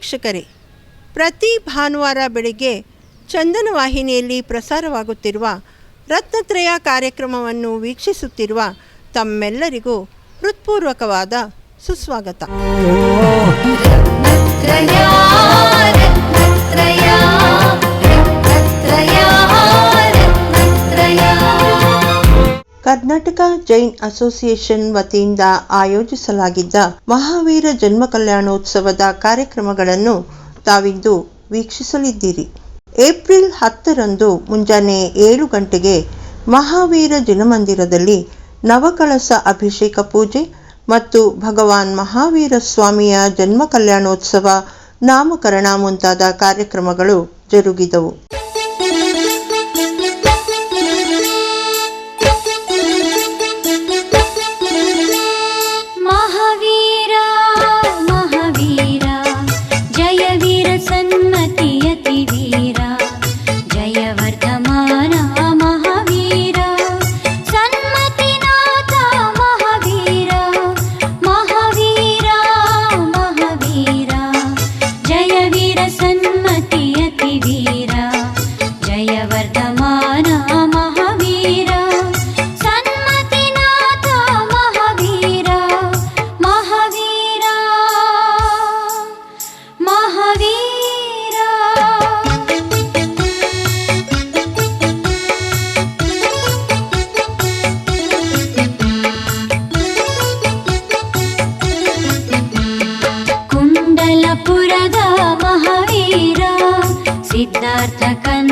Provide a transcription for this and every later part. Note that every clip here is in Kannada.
ವೀಕ್ಷಕರೇ ಪ್ರತಿ ಭಾನುವಾರ ಬೆಳಿಗ್ಗೆ ಚಂದನ ವಾಹಿನಿಯಲ್ಲಿ ಪ್ರಸಾರವಾಗುತ್ತಿರುವ ರತ್ನತ್ರಯ ಕಾರ್ಯಕ್ರಮವನ್ನು ವೀಕ್ಷಿಸುತ್ತಿರುವ ತಮ್ಮೆಲ್ಲರಿಗೂ ಹೃತ್ಪೂರ್ವಕವಾದ ಸುಸ್ವಾಗತ. ಕರ್ನಾಟಕ ಜೈನ್ ಅಸೋಸಿಯೇಷನ್ ವತಿಯಿಂದ ಆಯೋಜಿಸಲಾಗಿದ್ದ ಮಹಾವೀರ ಜನ್ಮ ಕಲ್ಯಾಣೋತ್ಸವದ ಕಾರ್ಯಕ್ರಮಗಳನ್ನು ತಾವಿಂದು ವೀಕ್ಷಿಸಲಿದ್ದೀರಿ. ಏಪ್ರಿಲ್ ಹತ್ತರಂದು ಮುಂಜಾನೆ ಏಳು ಗಂಟೆಗೆ ಮಹಾವೀರ ಜಿನಮಂದಿರದಲ್ಲಿ ನವಕಳಸ ಅಭಿಷೇಕ ಪೂಜೆ ಮತ್ತು ಭಗವಾನ್ ಮಹಾವೀರ ಸ್ವಾಮಿಯ ಜನ್ಮ ಕಲ್ಯಾಣೋತ್ಸವ ನಾಮಕರಣ ಮುಂತಾದ ಕಾರ್ಯಕ್ರಮಗಳು ಜರುಗಿದವು. guitarra canta.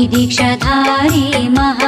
साई दीक्षाधारी महा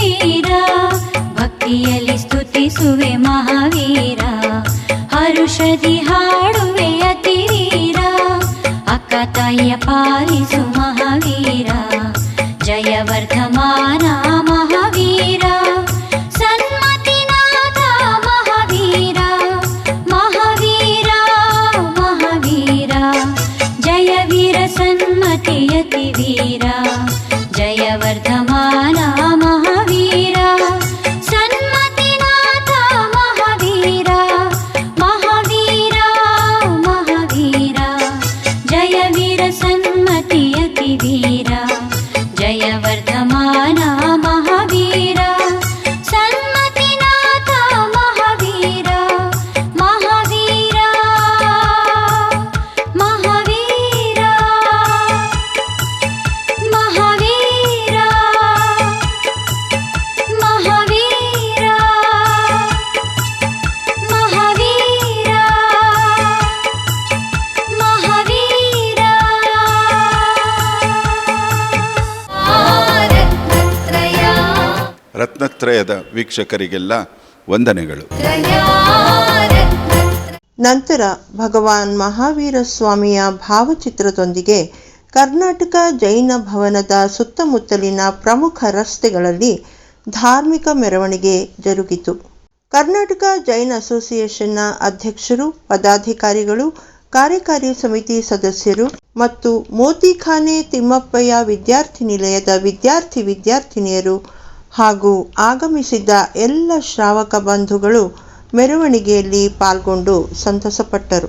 ನೀ ವೀಕ್ಷಕರಿಗೆಲ್ಲ ವಂದನೆಗಳು. ನಂತರ ಭಗವಾನ್ ಮಹಾವೀರ ಸ್ವಾಮಿಯ ಭಾವಚಿತ್ರದೊಂದಿಗೆ ಕರ್ನಾಟಕ ಜೈನ ಭವನದ ಸುತ್ತಮುತ್ತಲಿನ ಪ್ರಮುಖ ರಸ್ತೆಗಳಲ್ಲಿ ಧಾರ್ಮಿಕ ಮೆರವಣಿಗೆ ಜರುಗಿತು. ಕರ್ನಾಟಕ ಜೈನ್ ಅಸೋಸಿಯೇಷನ್ನ ಅಧ್ಯಕ್ಷರು, ಪದಾಧಿಕಾರಿಗಳು, ಕಾರ್ಯಕಾರಿ ಸಮಿತಿ ಸದಸ್ಯರು ಮತ್ತು ಮೋತಿಖಾನೆ ತಿಮ್ಮಪ್ಪಯ್ಯ ವಿದ್ಯಾರ್ಥಿ ನಿಲಯದ ವಿದ್ಯಾರ್ಥಿ ವಿದ್ಯಾರ್ಥಿನಿಯರು ಹಾಗೂ ಆಗಮಿಸಿದ್ದ ಎಲ್ಲ ಶ್ರಾವಕ ಬಂಧುಗಳು ಮೆರವಣಿಗೆಯಲ್ಲಿ ಪಾಲ್ಗೊಂಡು ಸಂತಸಪಟ್ಟರು.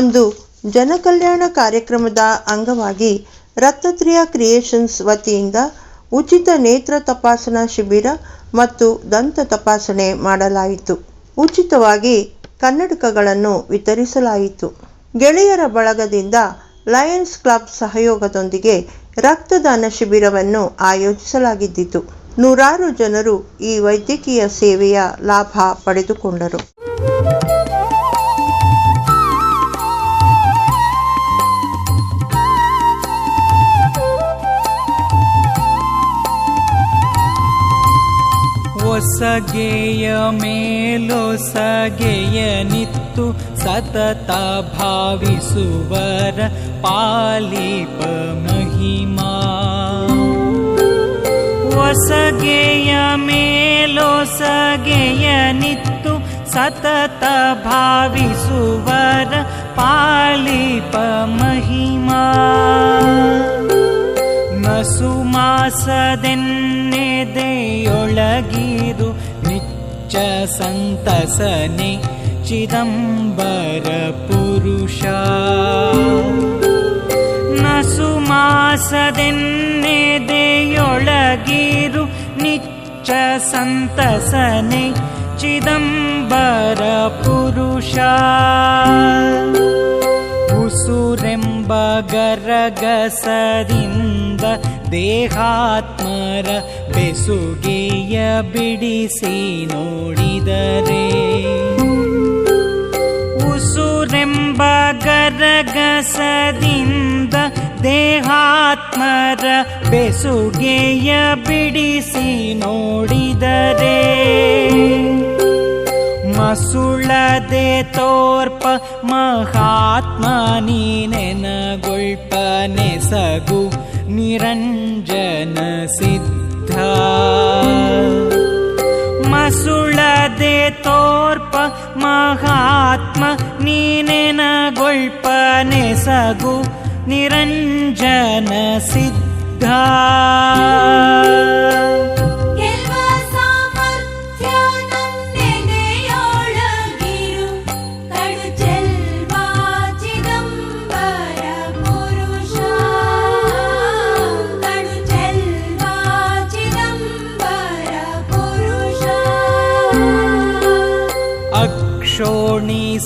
ಅಂದು ಜನಕಲ್ಯಾಣ ಕಾರ್ಯಕ್ರಮದ ಅಂಗವಾಗಿ ರತ್ನತ್ರಿಯ ಕ್ರಿಯೇಷನ್ಸ್ ವತಿಯಿಂದ ಉಚಿತ ನೇತ್ರ ತಪಾಸಣಾ ಶಿಬಿರ ಮತ್ತು ದಂತ ತಪಾಸಣೆ ಮಾಡಲಾಯಿತು. ಉಚಿತವಾಗಿ ಕನ್ನಡಕಗಳನ್ನು ವಿತರಿಸಲಾಯಿತು. ಗೆಳೆಯರ ಬಳಗದಿಂದ ಲಯನ್ಸ್ ಕ್ಲಬ್ ಸಹಯೋಗದೊಂದಿಗೆ ರಕ್ತದಾನ ಶಿಬಿರವನ್ನು ಆಯೋಜಿಸಲಾಗಿದ್ದಿತು. ನೂರಾರು ಜನರು ಈ ವೈದ್ಯಕೀಯ ಸೇವೆಯ ಲಾಭ ಪಡೆದುಕೊಂಡರು. स गेय मेलो सगेय नीत् सतत भावी सुवर पालीप महिमा वस येय मेलो सगेय नीत् सतत भावी सुवर महिमा ಪಾಲಿಪ ಮಹಿಮಾ ನಸುಮಾಸದೆನ್ನೆದೆಯೊಳಗಿರು ನಿಚ್ಚ ಸಂತಸನೆ ಚಿದಂಬರ ಪುರುಷ ನಸುಮಾಸದೆನ್ನೆದೆಯೊಳಗಿರು ನಿಚ್ಚ ಸಂತಸನೆ ಚಿದಂಬರ ಪುರುಷ ಉಸುರೆಂಬ ಗರಗಸದಿಂದ ದೇಹಾತ್ಮರ ಬೆಸುಗೆಯ ಬಿಡಿಸಿ ನೋಡಿದರೆ. ಉಸುರೆಂಬ ಗರಗಸದಿಂದ ದೇಹಾತ್ಮರ ಬೆಸುಗೆಯ ಬಿಡಿಸಿ ನೋಡಿದರೆ. ಮಸುಳದೆ ತೋರ್ಪ ಮಹಾತ್ಮ ನೀನೆನಗೊಳ್ಪನೆ ಸಗು ನಿರಂಜನ ಸಿದ್ಧ. ಮಸುಳದೆ ತೋರ್ಪ ಮಹಾತ್ಮ ನೀನೆನಗೊಳ್ಪನೆ ಸಗು ನಿರಂಜನ ಸಿದ್ಧ.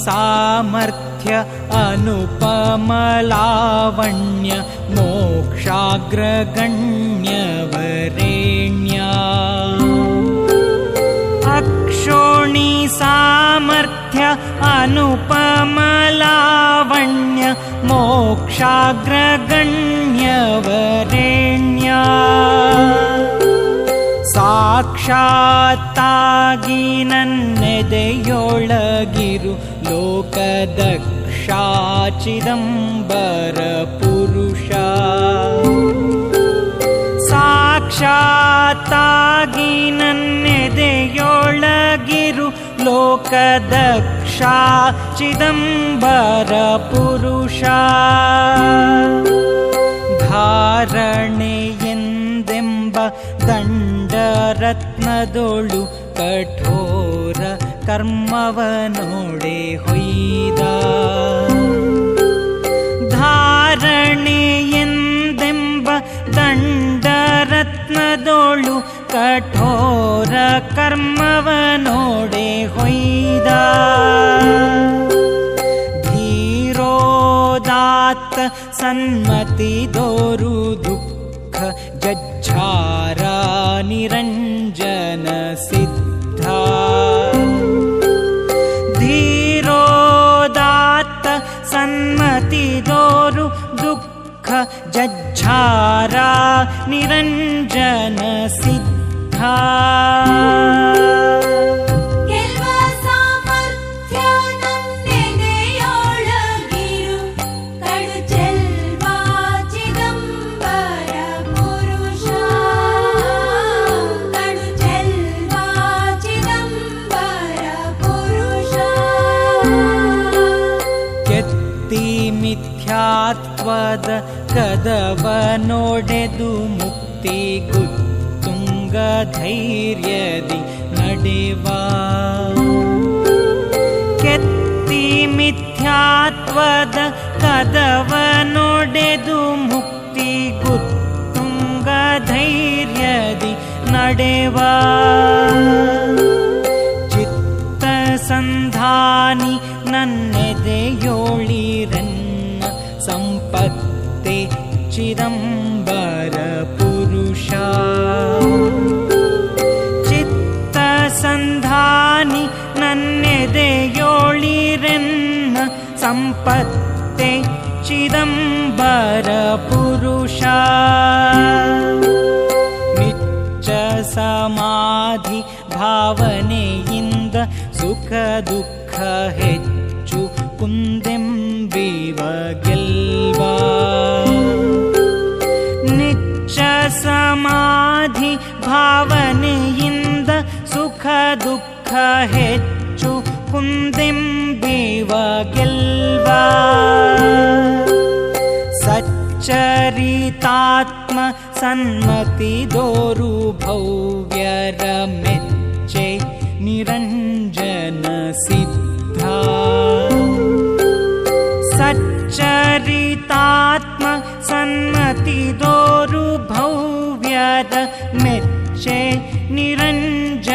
सामर्थ्य अनुपमलावण्य मोक्षाग्रगण्यवरेण्या। अक्षोणी सामर्थ्य अनुपमलावण्य मोक्षाग्रगण्यवरेण्या। साक्षात्तागिनन्नदयोळ ಪುರುಷ ಸಾಕ್ಷಾತ್ತಾಗಿ ನನ್ನೆದೆಯೊಳಗಿರು ಲೋಕದಕ್ಷ ಚಿದಂಬರ ಪುರುಷ ಧಾರಣೆ ಎಂದೆಂಬ ದಂಡರತ್ನದೊಳು ಕಠೋರ ಕರ್ಮವ ನೋಡೆ ಹೊಯ್ದ. ಧಾರಣೆ ಎಂದೆಂಬ ದಂಡರತ್ನದೊಳು ಕಠೋರ ಕರ್ಮವ ನೋಡೆ ಹೊಯ್ದ. ಧೀರೋದಾತ್ತ ಸನ್ಮತಿ ದೋರು ದುಃಖ ಜಜ್ಜಾರ ನಿರಂಜನ निरञ्जनसिद्धा। ಕದವ ನೋಡೆದು ಮುಕ್ತಿ ಗುತ್ತುಂಗ ಧೈರ್ಯದಿ ನಡೆವಾ. ಕೆತ್ತಿ ಮಿಥ್ಯಾತ್ವದ ಕದವ ನೋಡೆದು ಮುಕ್ತಿ ಗುತ್ತುಂಗ ಧೈರ್ಯದಿ ನಡೆವ. ಚಿತ್ತ ಸಂಧಾನಿ ನನ್ನೆದೆಯೋಳಿರನ್ನ ಸಂಪತ್ತೆ ಚಿದಂಬರ ಪುರುಷ ನಿಚ್ಚ ಸಮಾಧಿ ಭಾವನೆಯಿಂದ ಸುಖ ದುಃಖ ಹೆಚ್ಚು ಕುಂದೆಂಬಿವ ಗೆಲ್ವಾ ನಿಚ್ಚ ಸಮಾಧಿ ಭಾವನೆಯಿಂದ ಸುಖ ದುಃಖ ಹೆಚ್ಚು ಕುಂದೆಂಬಿವ ಗೆಲ್ವಾ सम्मति दोरुभौव्यद मृत्ये सच्चरितात्म सच्चरितात्मसन्मति दोरु भव्यद मृत्ये निरञ्जनसिद्धा।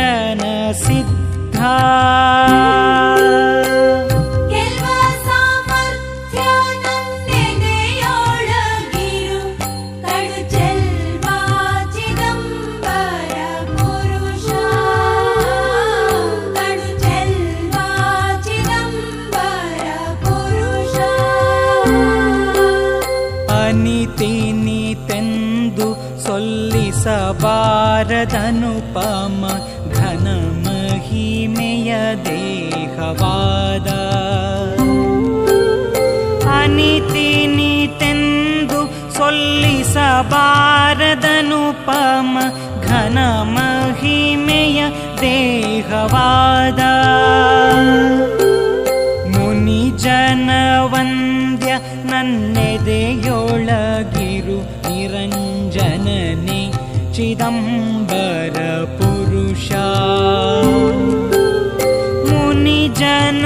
अनुपम घनमहिमेय देहवाद। अनितिनि तेन्दु सोल्लि सारदनुपम घन महिमेय देहवाद। दिगम्बरपुरुषा मुनिजन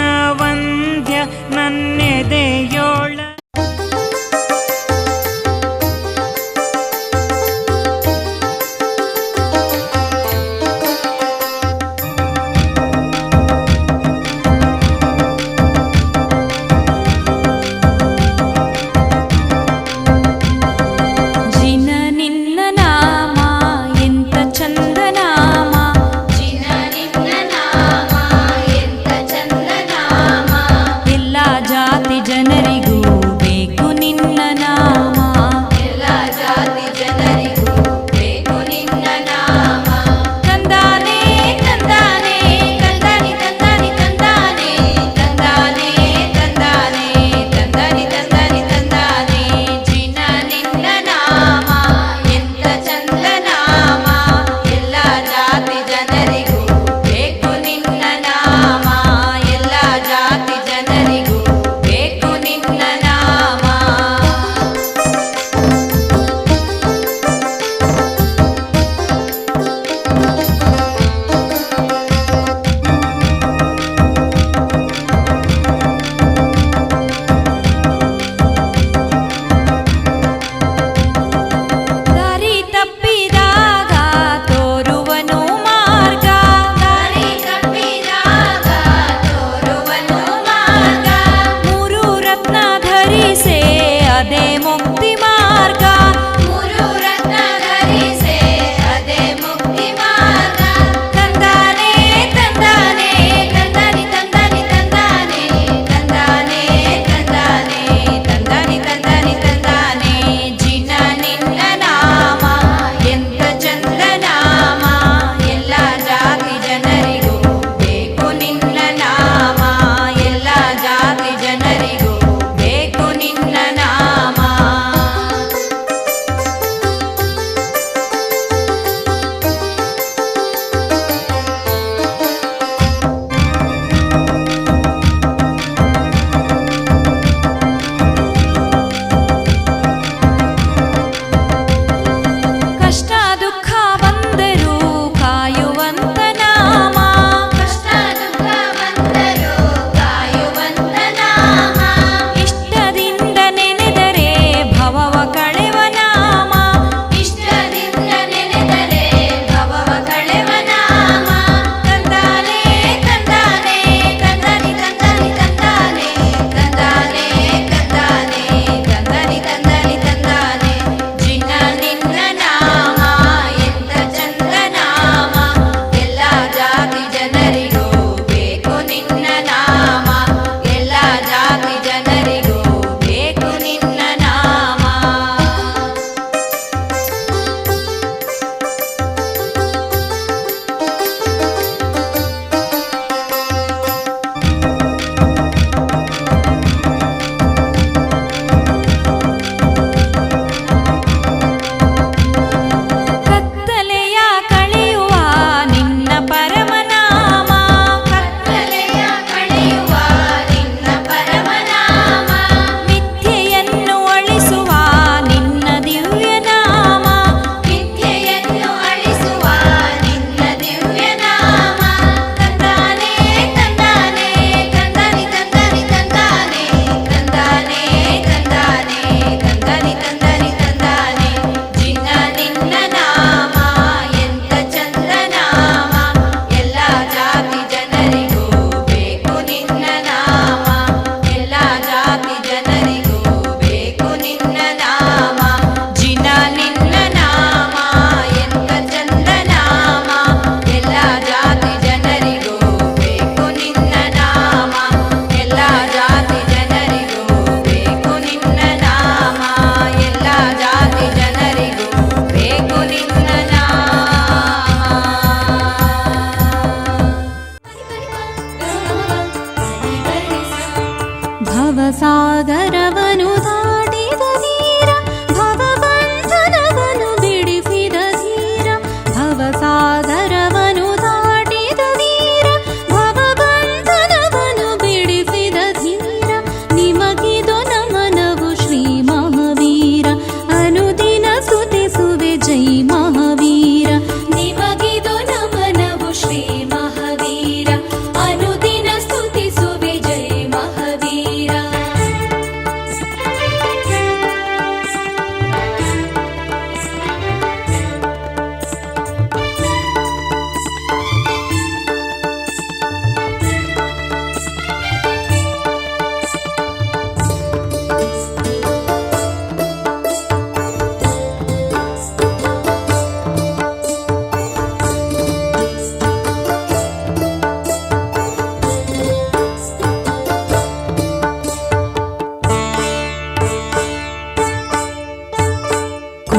ராதா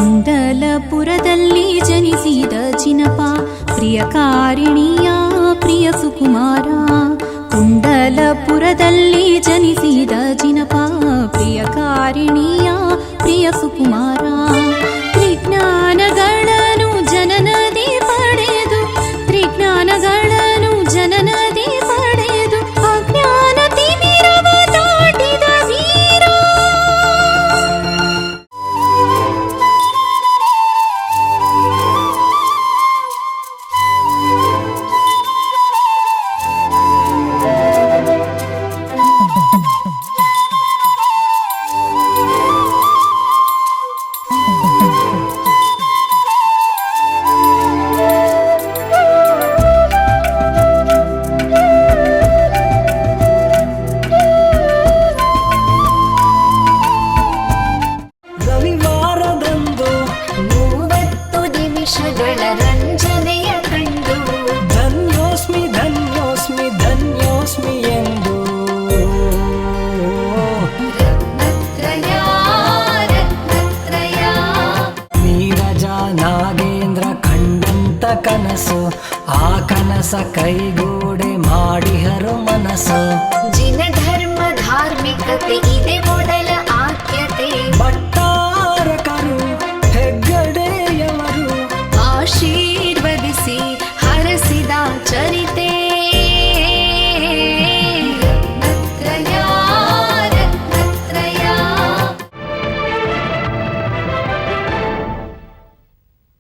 ಕುಂಡಲಪುರದಲ್ಲಿ ಜನಿಸಿದ ಚಿನಪ ಪ್ರಿಯ ಕಾರಿಣಿಯ ಪ್ರಿಯ ಸುಕುಮಾರ ಕುಂಡಲಪುರದಲ್ಲಿ ಜನಿಸಿದ ಚಿನಪ ಪ್ರಿಯ ಕಾರಿಣಿಯ ಪ್ರಿಯ ಸುಕುಮಾರ